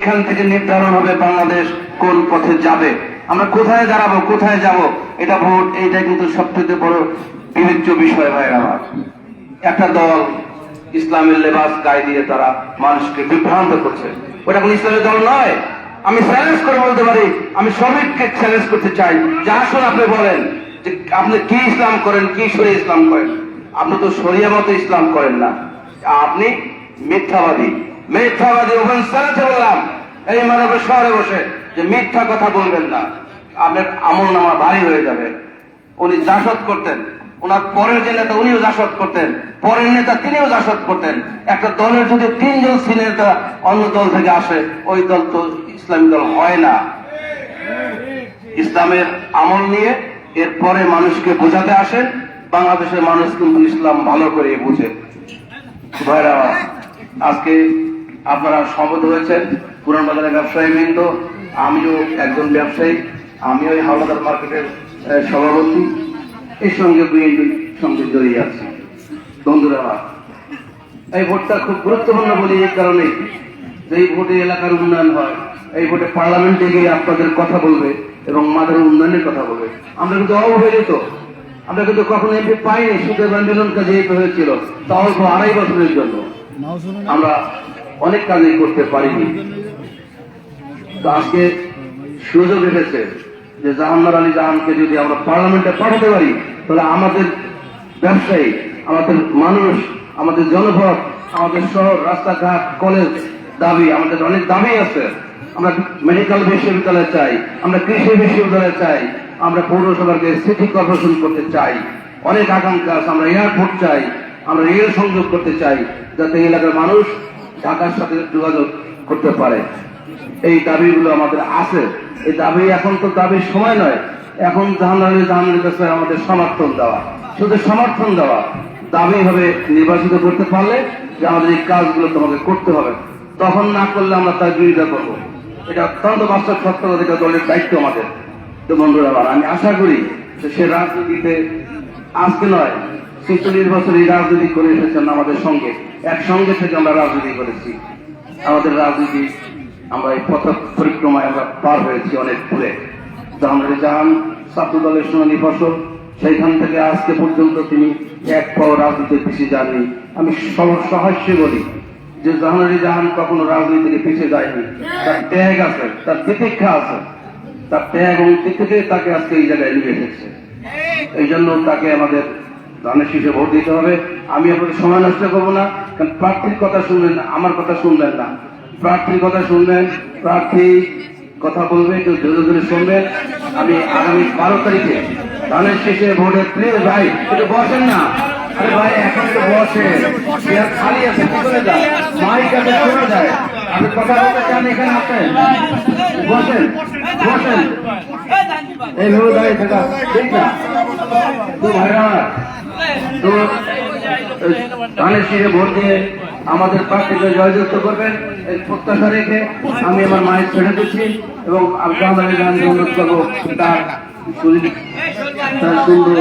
এখান থেকে নির্ধারণ হবে বাংলাদেশ কোন পথে যাবে। আমরা কোথায় দাঁড়াবো, কোথায় যাব? এটা ভোট এইটা কিন্তু সবচেয়ে বড় বিবেচ্য বিষয় ভাইয়ের আমার একটা দল ইসলামের লেবাস গায়ে দিয়ে তারা মানুষকে বিভ্রান্ত করছে। ওটা কোন ইসলামের দল নয়। আমি চ্যালেঞ্জ করে বলতে পারি, আমি শ্রমিককে চ্যালেঞ্জ করতে চাই। যে আসুন আপনি বলেন যে আপনি কি ইসলাম করেন, কি সরে ইসলাম করেন? আপনি তো সরিয়া মতো ইসলাম করেন না। আপনি মিথ্যাবাদী। মিথ্যাবাদী ওখানে চালাতে বললাম এই মানবের শহরে বসে যে মিথ্যা কথা বলবেন না। আপনার আমল নামা ভারী হয়ে যাবে। উনি জাসদ করতেন। ওনার পরের যে নেতা উনিও জাসদ করতেন। পরের নেতা তিনিও জাসদ করতেন। একটা দলের যদি তিনজন সিনেতা অন্য দল থেকে আসে ওই দল তো ইসলামী দল হয় না। ইসলামের আমল নিয়ে এরপরে মানুষকে বোঝাতে আসেন। বাংলাদেশের মানুষ কিন্তু ইসলাম ভালো করে বুঝে। আমার, আজকে আপনারা সম্মত হয়েছেন পুরান বাজারের ব্যবসায়ী বৃন্দ আমিও একজন ব্যবসায়ী আমিও এই হাওলাদার মার্কেটের সভাপতি। এই সঙ্গে বিএনপির সঙ্গে জড়িয়ে আছি। বন্ধুরা এই ভোটটা খুব গুরুত্বপূর্ণ বলি এই কারণে যে এই ভোটে এলাকার উন্নয়ন হয় এই ভোটে পার্লামেন্টে গিয়ে আপনাদের কথা বলবে এবং মাদের উন্নয়নের কথা বলবে। আমরা কিন্তু অবহেলিত। আমরা কিন্তু কখনো এমপি পাইনি সুদেব মিলন কাজে হয়েছিল তাও অল্প আড়াই বছরের জন্য। আমরা অনেক কাজই করতে পারিনি। তো আজকে সুযোগ এসেছে যে জাহান্নার আলী জাহানকে যদি আমরা পার্লামেন্টে পাঠাতে পারি, তাহলে আমাদের ব্যবসায়ী, আমাদের মানুষ, আমাদের জনপদ, আমাদের শহর, রাস্তাঘাট, কলেজ দাবি আমাদের অনেক দাবি আছে। আমরা মেডিকেল বিশ্ববিদ্যালয় চাই, আমরা কৃষি বিশ্ববিদ্যালয় চাই, আমরা পৌরসভাকে সিটি কর্পোরেশন করতে চাই। অনেক আকাঙ্ক্ষা আছে, আমরা এয়ারপোর্ট চাই, আমরা রেল সংযোগ করতে চাই, যাতে এলাকার মানুষ ঢাকার সাথে যোগাযোগ করতে পারে। এই দাবিগুলো আমাদের আছে। এই দাবি এখন তো দাবির সময় নয়। এখন জাহানারি জাহানের কাছে আমাদের সমর্থন দেওয়া। শুধু সমর্থন দেওয়া, দাবি হবে নির্বাচিত করতে পারলে যে আমাদের এই কাজগুলো তোমাকে করতে হবে। তখন না করলে আমরা তার বিরোধিতা করব। এটা অত্যন্ত বাস্তব সত্য এটা দলের দায়িত্ব আমাদের। তো বন্ধুরা, আমি আশা করি যে সে রাজনীতিতে আজকে নয় ছেচল্লিশ বছর এই রাজনীতি করে এসেছেন আমাদের সঙ্গে। একসঙ্গে থেকে আমরা রাজনীতি করেছি। আমাদের রাজনীতি, আমরা এই পথ পরিক্রমায় আমরা পার হয়েছি অনেক দূরে জাহানুর জাহান, ছাত্র দলের সোনালী ফসল, সেইখান থেকে আজকে পর্যন্ত তিনি এক পাও রাজনীতির পিছিয়ে যাননি। আমি সহ- সহাস্যে বলি যে জাহানুরি জাহান কখনো রাজনীতি থেকে পিছিয়ে যায়নি। তার ত্যাগ আছে, তার প্রতীক্ষা আছে। তার ত্যাগ এবং থেকে তাকে আজকে এই জায়গায় নিয়ে এসেছে। এই জন্য তাকে আমাদের ধানের শীষে ভোট দিতে হবে। আমি আপনাদের সময় নষ্ট করব না কারণ প্রার্থীর কথা শুনবেন না আমার কথা শুনবেন না। প্রার্থীর কথা শুনবেন প্রার্থী কথা বলবে কেউ ধরে ধরে শুনবেন। আমি আগামী বারো তারিখে ধানের শেষে ভোটে প্লিজ ভাই একটু বসেন না। আরে ভাই এখন তো বসে। খালি আছে কি করে যায়? মাইক আছে শোনা যায়। আপনি কথা বলতে চান এখানে আসেন। বসেন বসেন। এইভাবে দাঁড়িয়ে থাকা। ঠিক না? তো ভাইরা আমাদের প্রার্থীকে জয়যুক্ত করবেন। এই প্রত্যাশা রেখে আমি আমার মায়ের ছেড়ে দিচ্ছি এবং আপনাদের গান্ধী অনুরোধ করব তার সুন্দর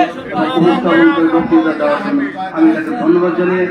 আমি তাকে ধন্যবাদ জানিয়ে